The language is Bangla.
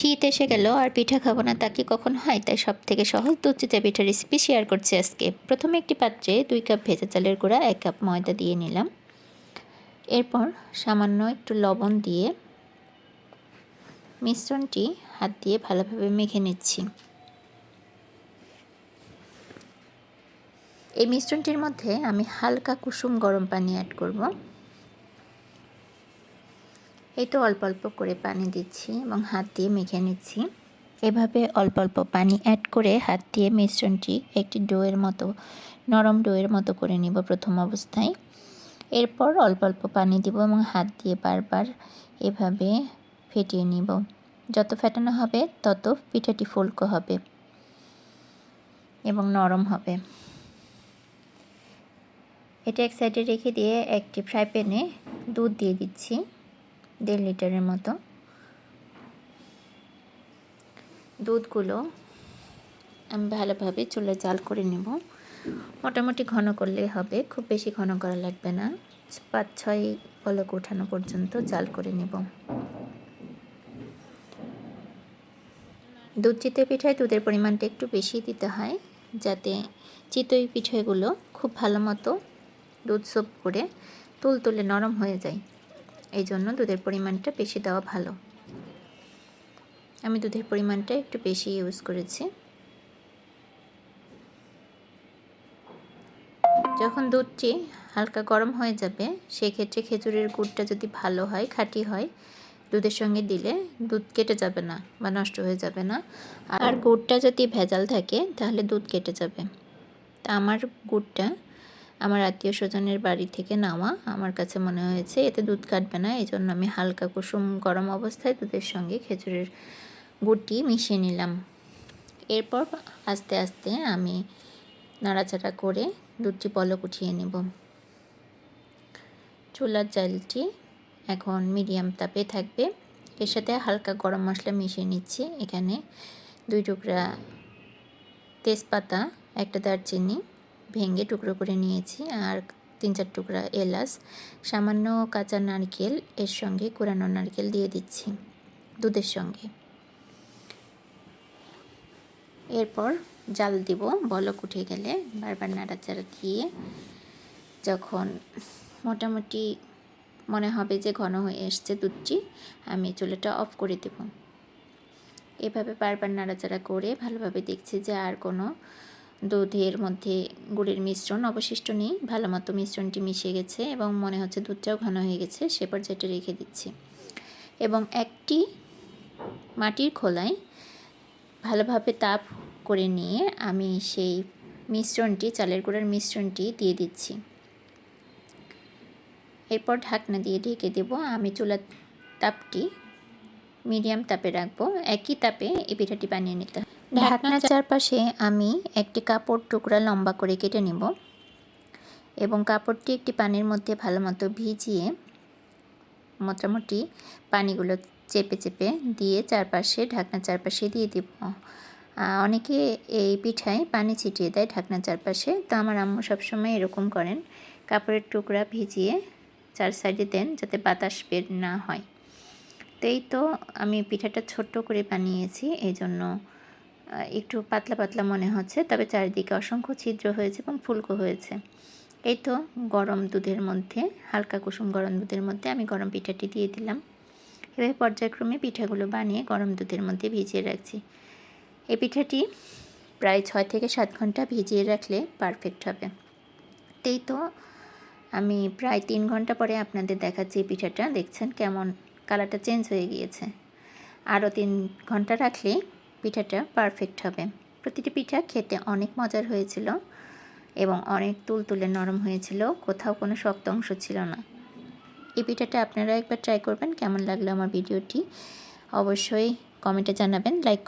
শীত এসে গেল, আর পিঠা খাব না, তা কি কখন হয়? তাই সব থেকে সহজ দুধ চিতা পিঠা রেসিপি শেয়ার করছি আজকে। প্রথমে একটি পাত্রে দুই কাপ ভেজা চালের গুঁড়া, এক কাপ ময়দা দিয়ে নিলাম। এরপর সামান্য একটু লবণ দিয়ে মিশ্রণটি হাত দিয়ে ভালোভাবে মেখে নিচ্ছি। এই মিশ্রণটির মধ্যে আমি হালকা কুসুম গরম পানি অ্যাড করব। এই তো অল্প অল্প করে পানি দিচ্ছি এবং হাত দিয়ে মেখে নিচ্ছি। এভাবে অল্প অল্প পানি অ্যাড করে হাত দিয়ে মিশ্রণটি একটি ডোয়ের মতো, নরম ডোয়ের মতো করে নিব প্রথম অবস্থায়। এরপর অল্প অল্প পানি দিব এবং হাত দিয়ে বারবার এভাবে ফেটিয়ে নিব। যত ফেটানো হবে, তত পিঠাটি ফুলকো হবে এবং নরম হবে। এটা এক সাইডে রেখে দিয়ে একটি ফ্রাই প্যানে দুধ দিয়ে দিচ্ছি। দেড় লিটারের মতো। দুধগুলো আমি ভালোভাবে চুলে জাল করে নেব। মোটামুটি ঘন করলে হবে, খুব বেশি ঘন করা লাগবে না। পাঁচ, ছয় পলক ওঠানো পর্যন্ত জাল করে নেব। দুধ চিতই পিঠায় দুধের পরিমাণটা একটু বেশি দিতে হয়, যাতে চিতই পিঠাগুলো খুব ভালো মতো দুধ সোপ করে তুলতুলে নরম হয়ে যায়। এই জন্য দুধের পরিমাণটা বেশি দেওয়া ভালো। আমি দুধের পরিমাণটা একটু বেশি ইউজ করেছি। যখন দুধটি হালকা গরম হয়ে যাবে, সেক্ষেত্রে খেজুরের গুড়টা যদি ভালো হয়, খাঁটি হয়, দুধের সঙ্গে দিলে দুধ কেটে যাবে না বা নষ্ট হয়ে যাবে না। আর গুড়টা যদি ভেজাল থাকে, তাহলে দুধ কেটে যাবে। তা আমার গুড়টা আমার আত্মীয় স্বজনের বাড়ি থেকে নেওয়া। আমার কাছে মনে হয়েছে এতে দুধ কাটবে না এই জন্য আমি হালকা কুসুম গরম অবস্থায় দুধের সঙ্গে খেজুরের গুড়টি মিশিয়ে নিলাম। এরপর আস্তে আস্তে আমি নাড়াচাড়া করে দুধটি পলক উঠিয়ে নেব। চুলার জালটি এখন মিডিয়াম তাপে থাকবে। এর সাথে হালকা গরম মশলা মিশিয়ে নিচ্ছি। এখানে দুই টুকরা তেজপাতা, একটা দারচিনি ভেঙে টুকরো করে নিয়েছি আর তিন চার টুকরা এলাচ, সামান্য কাঁচা নারকেল, এর সঙ্গে কোরানো নারকেল দিয়ে দিচ্ছি দুধের সঙ্গে। এরপর জাল দিব, বলক উঠে গেলে বারবার নাড়াচাড়া দিয়ে যখন মোটামুটি মনে হবে যে ঘন হয়ে এসছে দুধটি, আমি চুলাটা অফ করে দেব। এভাবে বারবার নাড়াচাড়া করে ভালোভাবে দেখছি যে আর কোনো দুধের মধ্যে গুড়ের মিশ্রণ, অবশিষ্ট নেই ভালো মতো মিশ্রণটি মিশে গেছে এবং মনে হচ্ছে দুধটাও ঘন হয়ে গেছে, সে পর্যায়টা রেখে দিচ্ছি। এবং একটি মাটির খোলায় ভালোভাবে তাপ করে নিয়ে আমি সেই মিশ্রণটি, চালের গুঁড়ার মিশ্রণটি দিয়ে দিচ্ছি। এরপর ঢাকনা দিয়ে ঢেকে দেব। আমি চুলার তাপটি মিডিয়াম তাপে রাখব। একই তাপে এই পিঠাটি বানিয়ে নিতে হবে। ঢাকনার চারপাশে আমি একটি কাপড় টুকরা লম্বা করে কেটে নেব এবং কাপড়টি একটি পানির মধ্যে ভালো মতো ভিজিয়ে মোটামুটি পানিগুলো চেপে চেপে দিয়ে চারপাশে ঢাকনার চারপাশে দিয়ে দিব। অনেকে এই পিঠায় পানি ছিটিয়ে দেয় ঢাকনার চারপাশে। তো আমার আম্মু সবসময় এরকম করেন কাপড়ের টুকরা ভিজিয়ে চার সাইডে দেন যাতে বাতাস বের না হয়। তো এই তো আমি পিঠাটা ছোট্ট করে বানিয়েছি এই জন্য একটু পাতলা পাতলা মনে হচ্ছে, তবে চারিদিকে অসংখ্য ছিদ্র হয়েছে এবং ফুলকো হয়েছে। এই তো গরম দুধের মধ্যে, হালকা কুসুম গরম দুধের মধ্যে আমি গরম পিঠাটি দিয়ে দিলাম। এভাবে পর্যায়ক্রমে পিঠাগুলো বানিয়ে গরম দুধের মধ্যে ভিজিয়ে রাখছি। এই পিঠাটি প্রায় ছয় থেকে সাত ঘণ্টা ভিজিয়ে রাখলে পারফেক্ট হবে। এই তো আমি প্রায় তিন ঘণ্টা পরে আপনাদের দেখাচ্ছি এই পিঠাটা, দেখছেন কেমন কালারটা চেঞ্জ হয়ে গিয়েছে। আরও তিন ঘণ্টা রাখলে পিঠাটা পারফেক্ট হবে। প্রতিটি পিঠা খেতে অনেক মজার হয়েছিল এবং অনেক তুলতুলে নরম হয়েছিল, কোথাও কোনো শক্ত অংশ ছিল না। এই পিঠাটা আপনারা একবার ট্রাই করবেন, কেমন লাগল আমার ভিডিওটি? অবশ্যই কমেন্টে জানাবেন লাইক